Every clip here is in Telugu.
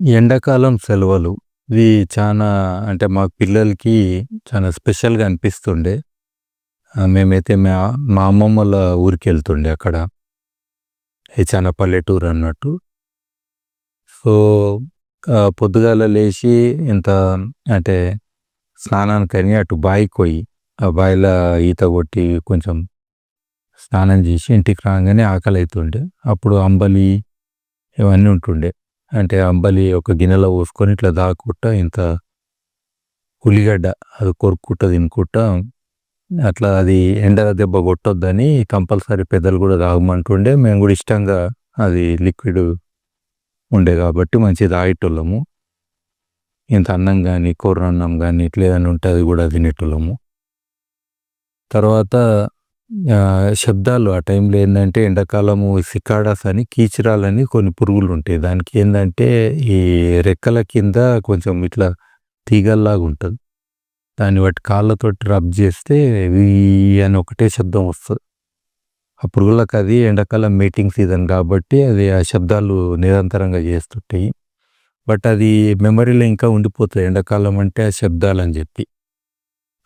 ఎండాకాలం సెలవులు. ఇవి చానా అంటే మా పిల్లలకి చాలా స్పెషల్‌గా అనిపిస్తుండే. ఆహ్, మేమైతే మా మా అమ్మమ్మోళ్ళ ఊరికెళ్తుండే అక్కడ. ఇది పల్లెటూరు పల్లెటూరన్నట్టు. సో, ఆహ్, పొద్దుగాల లేచి ఇంత అంటే స్నానానికని అటు బాయికి పోయి, ఆ బావిలో ఈత కొట్టి కొంచెం స్నానం చేసి ఇంటికి రాంగానే ఆకలైతుండే. అప్పుడు అంబలి ఇవన్నీ ఉంటుండే. అంటే అంబలి ఒక గిన్నెలో పోసుకొని ఇట్లా తాగుకుంటా ఇంత ఉల్లిగడ్డ అది కొరుక్కుంటా తినుకుంటా అట్లా అది ఎండ దెబ్బ కొట్టొద్దని కంపల్సరీ పెద్దలు కూడా తాగమంటుండే. మేము కూడా ఇష్టంగా అది లిక్విడ్ ఉండే కాబట్టి మంచిగా తాగేటోళ్ళము. ఇంత అన్నం గాని, కొర్రన్నం గాని ఇట్లా ఏదైనా ఉంటే అది కూడా తినేటోళ్ళము. తర్వాత శబ్దాలు ఆ టైంలో ఏంటంటే ఎండాకాలము సికాడాస్ అని కీచురాలని కొన్ని పురుగులు ఉంటాయి దానికి ఏంటంటే ఈ రెక్కల కింద కొంచెం ఇట్లా తీగల్లాగా ఉంటుంది దాన్ని బట్టి కాళ్ళతోటి రబ్ చేస్తే వీ అని ఒకటే శబ్దం వస్తుంది ఆ పురుగులకు అది ఎండాకాలం మీటింగ్ సీజన్ కాబట్టి అది ఆ శబ్దాలు నిరంతరంగా చేస్తుంటాయి. బట్ అది మెమరీలో ఇంకా ఉండిపోతుంది ఎండాకాలం అంటే ఆ శబ్దాలు అని చెప్పి.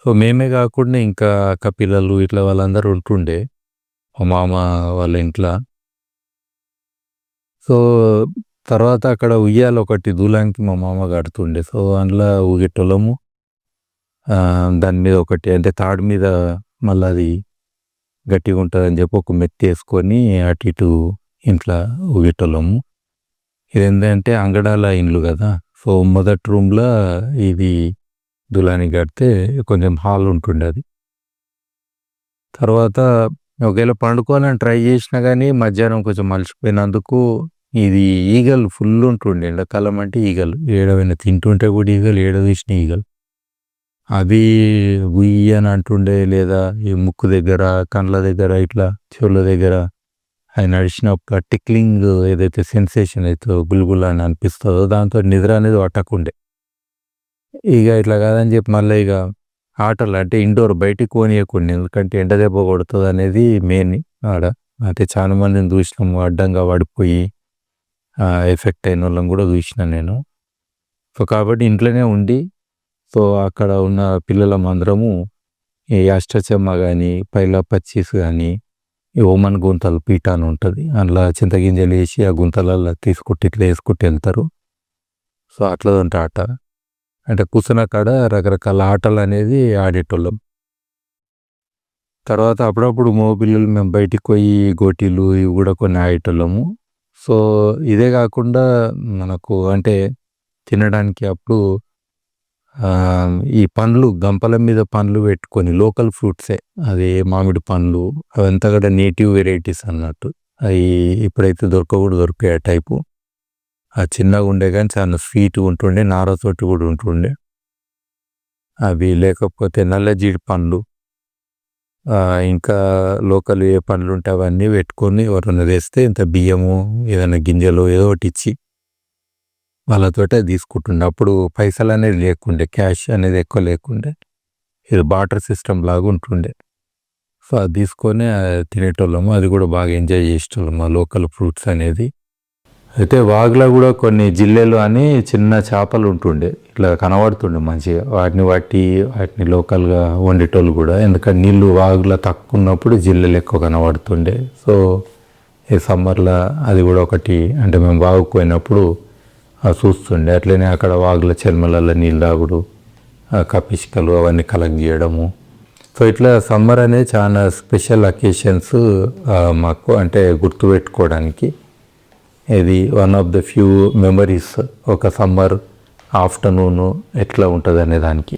సో, మేమే కాకుండా ఇంకా అక్క పిల్లలు ఇట్లా వాళ్ళందరూ ఉంటుండే. మా మామ వాళ్ళ ఇంట్లో సో, తర్వాత అక్కడ ఉయ్యాల ఒకటి దూలానికి మా మామ కడుతుండే. సో, అందులో ఊగేటోళ్ళము. దాని మీద ఒకటి అంటే తాడు మీద మళ్ళా అది గట్టిగా ఉంటుందని చెప్పి ఒక మెత్తేసుకొని అటు ఇటు ఇంట్ల ఊగేటోళ్ళము. ఏంటంటే అంగడాల ఇండ్లు కదా! సో, మొదటి రూమ్లో ఇది దులాని కడితే కొంచెం హాల్ ఉంటుండేది తర్వాత ఒకవేళ పండుకోవాలని ట్రై చేసినా కానీ మధ్యాహ్నం కొంచెం మలిసిపోయినందుకు ఇది ఈగలు ఫుల్ ఉంటుండే. ఎండాకాలం అంటే ఈగలు. ఏడవైనా తింటుంటే కూడా ఈగలు, ఏడ ఈగలు. అవి ఉయ్య అని అంటుండే లేదా ఈ ముక్కు దగ్గర, కండ్ల దగ్గర ఇట్లా చెవుల దగ్గర అది నడిచిన ఒక టిక్లింగ్ ఏదైతే సెన్సేషన్ అయితే గుల్గుల్ అని అనిపిస్తుందో దాంతో నిద్ర అనేది పట్టకుండే. ఇక ఇట్లా కాదని చెప్పి మళ్ళీ ఇక ఆటలు అంటే ఇండోర్ బయటికి కోనియకుండా ఎందుకంటే ఎండ దెబ్బ కొడుతుంది అనేది మెయిన్ ఆడ. అంటే చాలా మందిని చూసినాము అడ్డంగా పడిపోయి ఎఫెక్ట్ అయిన వాళ్ళని కూడా చూసినా నేను. సో, కాబట్టి ఇంట్లోనే ఉండి సో, అక్కడ ఉన్న పిల్లలం అందరము ఈ అష్టాచెమ్మ కానీ పైలా పచ్చీస్ కానీ ఈ ఓమన్ గుంతలు పీట అని ఉంటుంది అందులో చింతగింజలు వేసి ఆ గుంతలలో తీసుకుంటూ ఇట్లా వేసుకుంటూ వెళ్తారు సో, అట్లాదంట ఆట. అంటే కూర్చున్న కాడ రకరకాల ఆటలు అనేది ఆడేటోళ్ళం. తర్వాత అప్పుడప్పుడు మగ పిల్లలు మేము బయటికి పోయి గోటీలు ఇవి కూడా కొన్ని ఆడేటోళ్ళము. సో, ఇదే కాకుండా మనకు అంటే తినడానికి అప్పుడు ఈ పండ్లు గంపల మీద పండ్లు పెట్టుకొని లోకల్ ఫ్రూట్సే అది మామిడి పండ్లు అవంతా కూడా నేటివ్ వెరైటీస్ అన్నట్టు. అవి ఇప్పుడైతే దొరకకూడదు కూడా టైపు. ఆ చిన్నగా ఉండే కానీ చాలా స్వీట్‌గా ఉంటుండే. నారతోటి కూడా ఉంటుండే. అవి లేకపోతే నల్ల జీడి పండ్లు. ఇంకా లోకల్ ఏ పండ్లుంటే అవన్నీ పెట్టుకొని ఎవరైనా తెస్తే ఇంత బియ్యము, ఏదైనా గింజలు ఏదో ఒకటి ఇచ్చి వాళ్ళతోటే తీసుకుంటుండే. అప్పుడు పైసలు అనేది లేకుండే. క్యాష్ అనేది ఎక్కువ లేకుండే. ఇది బార్టర్ సిస్టమ్ లాగా ఉంటుండే. సో, అది తీసుకొని తినేటోళ్ళము. అది కూడా బాగా ఎంజాయ్ చేసేటోళ్ళము ఆ లోకల్ ఫ్రూట్స్ అనేది. అయితే వాగులో కూడా కొన్ని జిల్లేలు అని చిన్న చేపలు ఉంటుండే. ఇట్లా కనబడుతుండే మంచిగా. వాటిని వాటి వాటిని లోకల్‌గా వండేటోళ్ళు కూడా. ఎందుకంటే నీళ్ళు వాగులో తక్కువ ఉన్నప్పుడు జిల్లెలు ఎక్కువ కనబడుతుండే. సో, ఈ సమ్మర్లో అది కూడా ఒకటి అంటే మేము వాగుకు పోయినప్పుడు చూస్తుండే. అట్లనే అక్కడ వాగుల చర్మలలో నీళ్ళు తాగుడు, కపిష్కలు అవన్నీ కలెక్ట్ చేయడము. సో, ఇట్లా సమ్మర్ అనేది చాలా స్పెషల్ అకేషన్స్ మాకు అంటే గుర్తుపెట్టుకోవడానికి. ఇది one of the few memories ఒక సమ్మర్ ఆఫ్టర్‌నూన్ ఎట్లా ఉంటదనే దానికి.